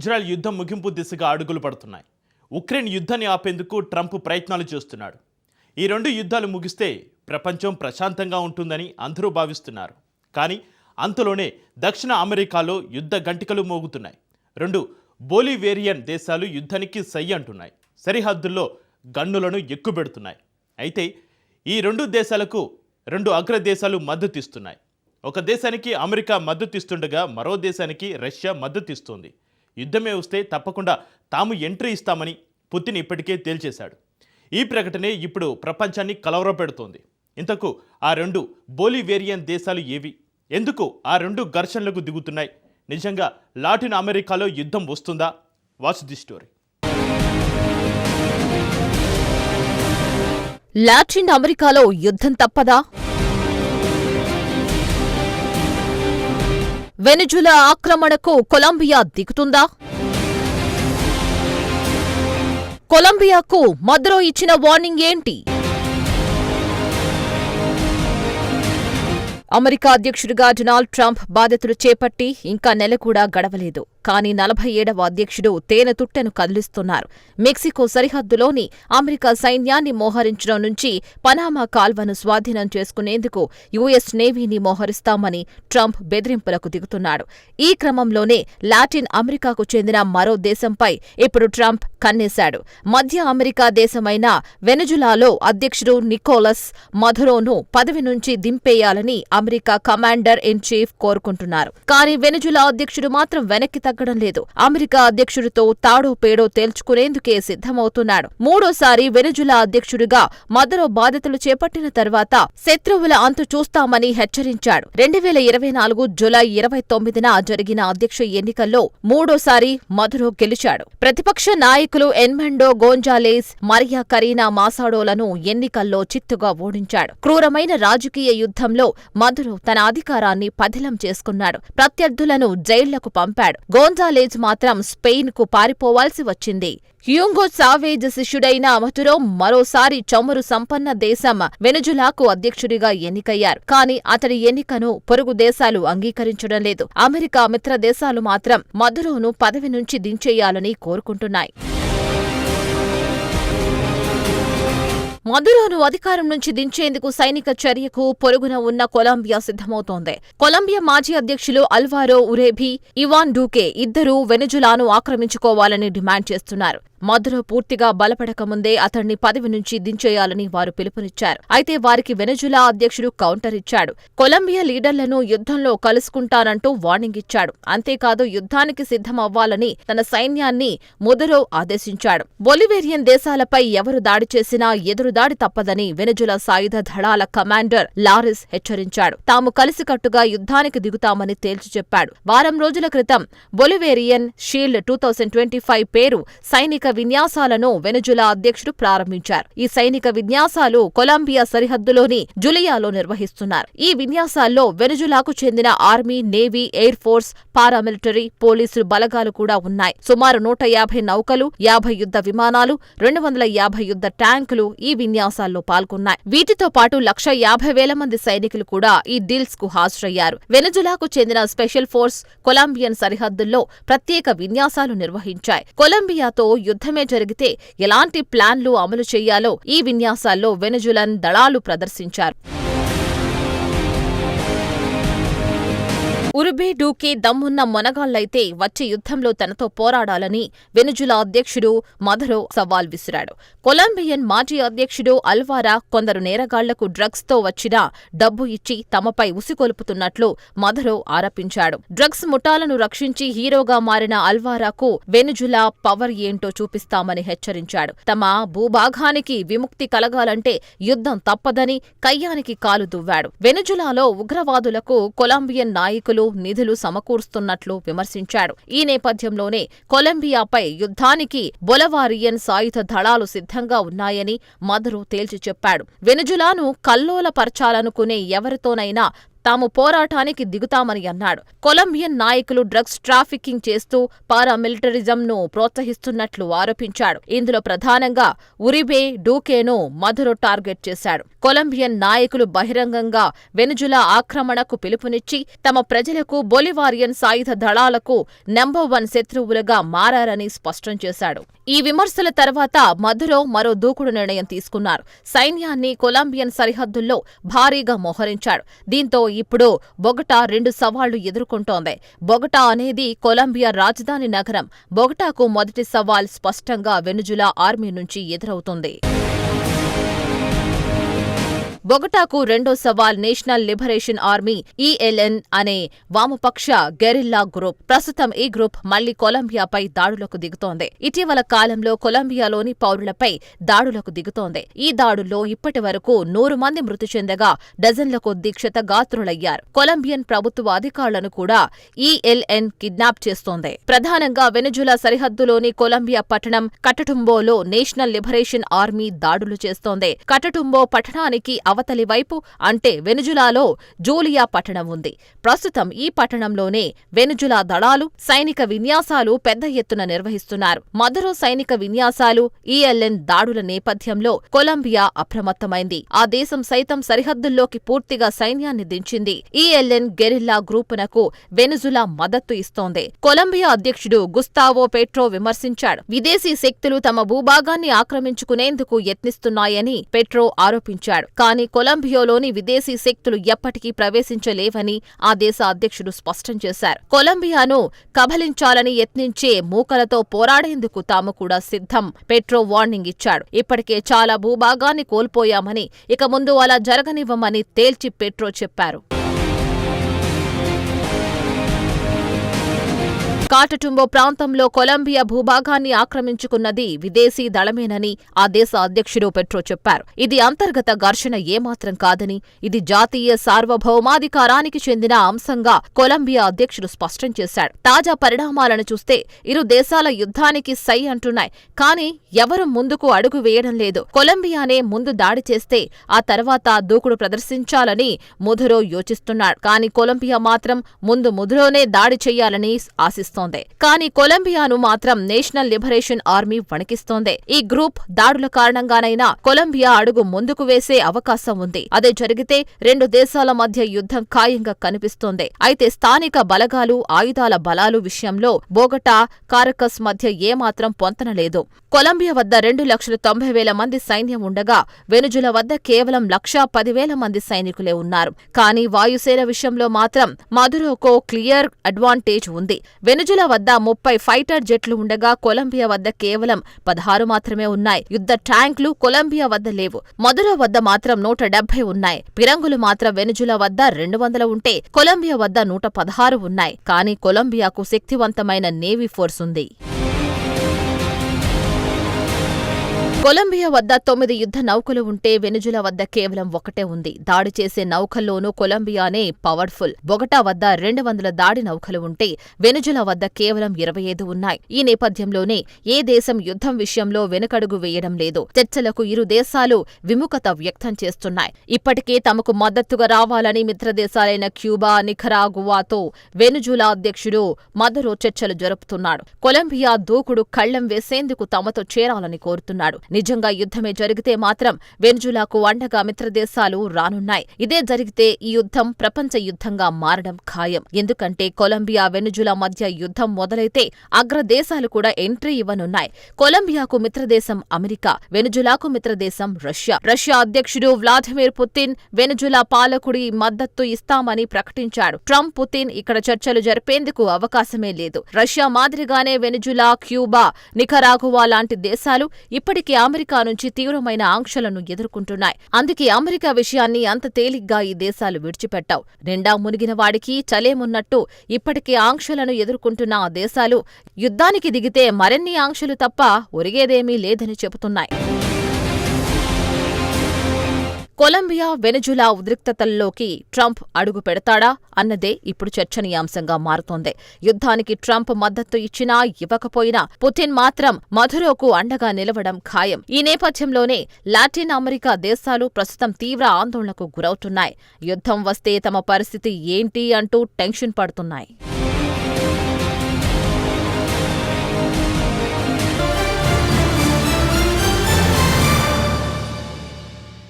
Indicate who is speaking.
Speaker 1: Israel యుద్ధం ముగింపు దిశగా అడుగులు పడుతున్నాయి. ఉక్రెయిన్ యుద్ధాన్ని ఆపేందుకు ట్రంప్ ప్రయత్నాలు చేస్తున్నాడు. ఈ రెండు యుద్ధాలు ముగిస్తే ప్రపంచం ప్రశాంతంగా ఉంటుందని అందరూ భావిస్తున్నారు. కానీ అంతలోనే దక్షిణ అమెరికాలో యుద్ధ గంటికలు మోగుతున్నాయి. రెండు బోలివేరియన్ దేశాలు యుద్ధానికి సై అంటున్నాయి. సరిహద్దుల్లో గన్నులను ఎక్కుపెడుతున్నాయి. అయితే ఈ రెండు దేశాలకు రెండు అగ్ర దేశాలు మద్దతిస్తున్నాయి ఒక దేశానికి అమెరికా మద్దతిస్తుండగా మరో దేశానికి రష్యా మద్దతిస్తోంది యుద్ధమే వస్తే తప్పకుండా తాము ఎంట్రీ ఇస్తామని పుతిన్ ఇప్పటికే తేల్చేశాడు. ఈ ప్రకటనే ఇప్పుడు ప్రపంచాన్ని కలవరపెడుతోంది. ఇంతకు ఆ రెండు బోలివేరియన్ దేశాలు ఏవి? ఎందుకు ఆ రెండు ఘర్షణలకు దిగుతున్నాయి? నిజంగా లాటిన్ అమెరికాలో యుద్ధం వస్తుందా? Watch the story.
Speaker 2: లాటిన్ అమెరికాలో యుద్ధం తప్పదా? వెనుజులా ఆక్రమణకు కొలంబియా దిగుతుందా? కొలంబియాకు మద్రో ఇచ్చిన వార్నింగ్ ఏంటి? అమెరికా అధ్యక్షుడిగా డొనాల్డ్ ట్రంప్ బాధ్యతలు చేపట్టి ఇంకా నెల కూడా గడవలేదు. కానీ నలభై ఏడవ అధ్యక్షుడు తేనెతుట్టెను కదిలిస్తున్నారు. మెక్సికో సరిహద్దులోని అమెరికా సైన్యాన్ని మోహరించడం నుంచి పనామా కాల్వను స్వాధీనం చేసుకునేందుకు యుఎస్ నేవీని మోహరిస్తామని ట్రంప్ బెదిరింపులకు దిగుతున్నాడు. ఈ క్రమంలోనే లాటిన్ అమెరికాకు చెందిన మరో దేశంపై ఇప్పుడు ట్రంప్ కన్నేశాడు. మధ్య అమెరికా దేశమైన వెనజులాలో అధ్యక్షుడు నికోలస్ మధురోను పదవి నుంచి దింపేయాలని అమెరికా కమాండర్ ఇన్ చీఫ్ కోరుకుంటున్నారు. కానీ వెనజులా అధ్యక్షుడు మాత్రం వెనక్కి తగ్గడం లేదు. అమెరికా అధ్యక్షుడితో తాడో పేడో తేల్చుకునేందుకే సిద్ధమవుతున్నాడు. మూడోసారి వెనుజులా అధ్యక్షుడిగా మదరో బాధ్యతలు చేపట్టిన తర్వాత శత్రువుల అంతు చూస్తామని హెచ్చరించాడు. రెండు వేల ఇరవై నాలుగు జులై ఇరవై తొమ్మిదిన జరిగిన అధ్యక్ష ఎన్నికల్లో మూడోసారి మధురో గెలిచాడు. ప్రతిపక్ష నాయకులు ఎన్మెండో గోంజాలేస్ మరియా కరీనా మాసాడోలను ఎన్నికల్లో చిత్తుగా ఓడించాడు. క్రూరమైన రాజకీయ యుద్ధంలో మధురో తన అధికారాన్ని పదిలం చేసుకున్నాడు. ప్రత్యర్థులను జైళ్ళకు పంపాడు. గోంజాలేజ్ మాత్రం స్పెయిన్కు పారిపోవాల్సి వచ్చింది. హ్యూంగో సావేజ్ శిష్యుడైన మటురో మరోసారి చమురు సంపన్న దేశం వెనుజులాకు అధ్యక్షుడిగా ఎన్నికయ్యారు. కానీ అతడి ఎన్నికను పొరుగు దేశాలు అంగీకరించడం లేదు. అమెరికా మిత్ర దేశాలు మాత్రం మధురోను పదవి నుంచి దించేయాలని కోరుకుంటున్నాయి. మదురోను అధికారం నుంచి దించేందుకు సైనిక చర్యకు పొరుగున ఉన్న కొలంబియా సిద్ధమవుతోంది. కొలంబియా మాజీ అధ్యక్షులు అల్వారో ఉరేబి ఇవాన్ డూకే ఇద్దరూ వెనుజులాను ఆక్రమించుకోవాలని డిమాండ్ చేస్తున్నారు. మధురో పూర్తిగా బలపడకముందే అతన్ని పదవి నుంచి దించేయాలని వారు పిలుపునిచ్చారు. అయితే వారికి వెనజులా అధ్యక్షుడు కౌంటర్ ఇచ్చాడు. కొలంబియా లీడర్లను యుద్ధంలో కలుసుకుంటానంటూ వార్నింగ్ ఇచ్చాడు. అంతేకాదు యుద్ధానికి సిద్ధమవ్వాలని తన సైన్యాన్ని ముదరో ఆదేశించాడు. బొలివేరియన్ దేశాలపై ఎవరు దాడి చేసినా ఎదురుదాడి తప్పదని వెనజులా సాయుధ దళాల కమాండర్ లారిస్ హెచ్చరించాడు. తాము కలిసికట్టుగా యుద్ధానికి దిగుతామని తేల్చి చెప్పాడు. వారం రోజుల క్రితం Bolivarian shield two twenty five పేరు సైనిక విన్యాసాలను వెనుజులా అధ్యక్షుడు ప్రారంభించారు. ఈ సైనిక విన్యాసాలు కొలంబియా సరిహద్దులోని జులియాలో నిర్వహిస్తున్నారు. ఈ విన్యాసాల్లో వెనుజులాకు చెందిన army navy air force paramilitary పోలీసులు బలగాలు కూడా ఉన్నాయి. సుమారు నూట యాభై నౌకలు యాభై యుద్ధ విమానాలు రెండు వందల యాభై యుద్ధ ట్యాంకులు ఈ విన్యాసాల్లో పాల్గొన్నాయి. వీటితో పాటు లక్ష యాభై వేల మంది సైనికులు కూడా ఈ డీల్స్కు హాజరయ్యారు. వెనుజులాకు చెందిన స్పెషల్ ఫోర్స్ కొలంబియన్ సరిహద్దుల్లో ప్రత్యేక విన్యాసాలు నిర్వహించాయి. కొలంబియాతో యుద్ధమే జరిగితే ఎలాంటి ప్లాన్లు అమలు చేయాలో ఈ విన్యాసాల్లో వెనుజులన్ దళాలు ప్రదర్శించారు. ఉరుబే డూకే దమ్మున్న మొనగాళ్ళైతే వచ్చే యుద్ధంలో తనతో పోరాడాలని వెనుజులా అధ్యక్షుడు మధరో సవాల్ విసిరాడు. కొలంబియన్ మాజీ అధ్యక్షుడు అల్వారా కొందరు నేరగాళ్ళకు డ్రగ్స్తో వచ్చిన డబ్బు ఇచ్చి తమపై ఉసికొలుపుతున్నట్లు మధరో ఆరోపించాడు. డ్రగ్స్ ముఠాలను రక్షించి హీరోగా మారిన అల్వారాకు వెనుజులా పవర్ ఏంటో చూపిస్తామని హెచ్చరించాడు. తమ భూభాగానికి విముక్తి కలగాలంటే యుద్ధం తప్పదని కయ్యానికి కాలు దువ్వాడు. వెనుజులాలో ఉగ్రవాదులకు కొలంబియన్ నాయకులు నిధులు సమకూరుస్తున్నట్లు విమర్శించాడు ఈ నేపథ్యంలోనే కొలంబియాపై యుద్ధానికి బొలవారియన్ సాయుధ దళాలు సిద్ధంగా ఉన్నాయని మదరు తేల్చి చెప్పాడు వెనుజులాను కల్లోలపరచాలనుకునే ఎవరితోనైనా తాము పోరాటానికి దిగుతామని అన్నాడు. కొలంబియన్ నాయకులు డ్రగ్స్ ట్రాఫికింగ్ చేస్తూ పారామిలిటరిజంను ప్రోత్సహిస్తున్నట్లు ఆరోపించాడు. ఇందులో ప్రధానంగా ఉరిబే డూకేను మధురో టార్గెట్ చేశాడు. కొలంబియన్ నాయకులు బహిరంగంగా వెనుజులా ఆక్రమణకు పిలుపునిచ్చి తమ ప్రజలకు బొలివారియన్ సాయుధ దళాలకు నెంబర్ వన్ శత్రువులుగా మారారని స్పష్టం చేశాడు. ఈ విమర్శల తర్వాత మధురో మరో దూకుడు నిర్ణయం తీసుకున్నారు. సైన్యాన్ని కొలంబియన్ సరిహద్దుల్లో భారీగా మోహరించాడు. దీంతో ఇప్పుడు బొగటా రెండు సవాళ్ళు ఎదుర్కొంటోంది. బొగటా అనేది కొలంబియా రాజధాని నగరం. బొగటాకు మొదటి సవాల్ స్పష్టంగా వెనుజులా ఆర్మీ నుంచి ఎదురవుతుంది. బొగటాకు రెండో సవాల్ నేషనల్ లిబరేషన్ ఆర్మీ ఈఎల్ఎన్ అనే వామపక్ష గెరిల్లా గ్రూప్. ప్రస్తుతం ఈ గ్రూప్ మళ్ళీ కొలంబియాపై దాడులకు దిగుతోంది. ఇటీవల కాలంలో కొలంబియాలోని పౌరులపై దాడులకు దిగుతోంది. ఈ దాడుల్లో ఇప్పటి వరకు నూరు మంది మృతి చెందగా డజన్ల కొద్దీ క్షతగాత్రులయ్యారు కొలంబియన్ ప్రభుత్వ అధికారులను కూడా ఈఎల్ఎన్ కిడ్నాప్ చేస్తోంది. ప్రధానంగా వెనుజులా సరిహద్దులోని కొలంబియా పట్టణం కటటుంబోలో నేషనల్ లిబరేషన్ ఆర్మీ దాడులు చేస్తోంది. కటటుంబో పట్టణానికి అవతలి వైపు అంటే వెనుజులాలో జూలియా పట్టణం ఉంది. ప్రస్తుతం ఈ పట్టణంలోనే వెనుజులా దళాలు సైనిక విన్యాసాలు పెద్ద ఎత్తున నిర్వహిస్తున్నారు. మదరో సైనిక విన్యాసాలు ఈఎల్ఎన్ దాడుల నేపథ్యంలో కొలంబియా అప్రమత్తమైంది. ఆ దేశం సైతం సరిహద్దుల్లోకి పూర్తిగా సైన్యాన్ని దించింది. ఈఎల్ఎన్ గెరిల్లా గ్రూపునకు వెనుజులా మద్దతు ఇస్తోంది. కొలంబియా అధ్యక్షుడు గుస్తావో పెట్రో విమర్శించాడు. విదేశీ శక్తులు తమ భూభాగాన్ని ఆక్రమించుకునేందుకు యత్నిస్తున్నాయని పెట్రో ఆరోపించాడు. కానీ కొలంబియోలోని విదేశీ శక్తులు ఎప్పటికీ ప్రవేశించలేవని ఆ దేశ అధ్యక్షుడు స్పష్టం చేశారు. కొలంబియాను కబలించాలని యత్నించే మూకలతో పోరాడేందుకు తాము కూడా సిద్ధం పెట్రో వార్నింగ్ ఇచ్చాడు. ఇప్పటికే చాలా భూభాగాన్ని కోల్పోయామని ఇక ముందు అలా జరగనివ్వమని తేల్చి పెట్రో చెప్పారు. కాటటుంబో ప్రాంతంలో కొలంబియా భూభాగాన్ని ఆక్రమించుకున్నది విదేశీ దళమేనని ఆ దేశ అధ్యక్షుడు పెట్రో చెప్పారు. ఇది అంతర్గత ఘర్షణ ఏమాత్రం కాదని ఇది జాతీయ సార్వభౌమాధికారానికి చెందిన అంశంగా కొలంబియా అధ్యక్షుడు స్పష్టం చేశాడు. తాజా పరిణామాలను చూస్తే ఇరు దేశాల యుద్ధానికి సై అంటున్నాయి కానీ ఎవరు ముందుకు అడుగు వేయడం లేదు. కొలంబియానే ముందు దాడి చేస్తే ఆ తర్వాత దూకుడు ప్రదర్శించాలని ముధురో యోచిస్తున్నాడు. కానీ కొలంబియా మాత్రం ముందు ముధురోనే దాడి చేయాలని ఆశిస్తోంది. కానీ కొలంబియాను మాత్రం నేషనల్ లిబరేషన్ ఆర్మీ వణికిస్తోంది. ఈ గ్రూప్ దాడుల కారణంగానైనా కొలంబియా అడుగు ముందుకు వేసే అవకాశం ఉంది. అదే జరిగితే రెండు దేశాల మధ్య యుద్ధం ఖాయంగా కనిపిస్తోంది. అయితే స్థానిక బలగాలు ఆయుధాల బలాలు విషయంలో బోగటా కారకస్ మధ్య ఏమాత్రం పొంతనలేదు కొలంబియా వద్ద రెండు లక్షల తొంభై వేల మంది సైన్యం ఉండగా వెనుజుల వద్ద కేవలం లక్షా పదివేల మంది సైనికులే ఉన్నారు. కానీ వాయుసేన విషయంలో మాత్రం మధురోకో క్లియర్ అడ్వాంటేజ్ ఉంది. వెనుజుల వద్ద ముప్పై ఫైటర్ జెట్లు ఉండగా కొలంబియా వద్ద కేవలం పదహారు మాత్రమే ఉన్నాయి. యుద్ధ ట్యాంకులు కొలంబియా వద్ద లేవు. మధుర వద్ద మాత్రం నూట డెబ్బై ఉన్నాయి. పిరంగులు మాత్రం వెనుజుల వద్ద రెండు వందల ఉంటే కొలంబియా వద్ద నూట పదహారు ఉన్నాయి. కానీ కొలంబియాకు శక్తివంతమైన నేవీ ఫోర్స్ ఉంది. కొలంబియా వద్ద తొమ్మిది యుద్ధ నౌకలు ఉంటే వెనుజుల వద్ద కేవలం ఒకటే ఉంది. దాడి చేసే నౌకల్లోనూ కొలంబియానే పవర్ఫుల్. బొగటా వద్ద రెండు వందల దాడి నౌకలు ఉంటే వెనుజుల వద్ద కేవలం ఇరవై ఐదు ఉన్నాయి. ఈ నేపథ్యంలోనే ఏ దేశం యుద్ధం విషయంలో వెనుకడుగు వేయడం లేదు. చర్చలకు ఇరు దేశాలు విముఖత వ్యక్తం చేస్తున్నాయి. ఇప్పటికే తమకు మద్దతుగా రావాలని మిత్రదేశాలైన క్యూబా నిఖరాగువాతో వెనుజులా అధ్యక్షుడు మదరో చర్చలు జరుపుతున్నాడు. కొలంబియా దూకుడు కళ్ళెం వేసేందుకు తమతో చేరాలని కోరుతున్నాడు. నిజంగా యుద్ధమే జరిగితే మాత్రం వెనుజులాకు అండగా మిత్రదేశాలు రానున్నాయి. ఇదే జరిగితే ఈ యుద్ధం ప్రపంచ యుద్ధంగా మారడం ఖాయం. ఎందుకంటే కొలంబియా వెనుజులా మధ్య యుద్ధం మొదలైతే అగ్రదేశాలు కూడా ఎంట్రీ ఇవ్వనున్నాయి. కొలంబియాకు మిత్రదేశం అమెరికా వెనుజులాకు మిత్రదేశం రష్యా. రష్యా అధ్యక్షుడు వ్లాదిమిర్ పుతిన్ వెనుజులా పాలకుడి మద్దతు ఇస్తామని ప్రకటించాడు. ట్రంప్ పుతిన్ ఇక్కడ చర్చలు జరిపేందుకు అవకాశమే లేదు. రష్యా మాదిరిగానే వెనుజులా క్యూబా నికరాగువా లాంటి దేశాలు ఇప్పటికే అమెరికా నుంచి తీవ్రమైన ఆంక్షలను ఎదుర్కొంటున్నాయి. అందుకే అమెరికా విషయాన్ని అంత తేలిగ్గా ఈ దేశాలు విడిచిపెట్టావు. నిండా మునిగిన వాడికి చలేమున్నట్టు ఇప్పటికే ఆంక్షలను ఎదుర్కొంటున్న ఆ దేశాలు యుద్ధానికి దిగితే మరిన్ని ఆంక్షలు తప్ప ఒరిగేదేమీ లేదని చెబుతున్నాయి. కొలంబియా వెనజులా ఉద్రిక్తతల్లోకి ట్రంప్ అడుగు పెడతాడా అన్నదే ఇప్పుడు చర్చనీయాంశంగా మారుతోంది. యుద్ధానికి ట్రంప్ మద్దతు ఇచ్చినా ఇవ్వకపోయినా పుతిన్ మాత్రం మధురోకు అండగా నిలవడం ఖాయం. ఈ నేపథ్యంలోనే లాటిన్ అమెరికా దేశాలు ప్రస్తుతం తీవ్ర ఆందోళనకు గురవుతున్నాయి. యుద్ధం వస్తే తమ పరిస్థితి ఏంటి అంటూ టెన్షన్ పడుతున్నాయి.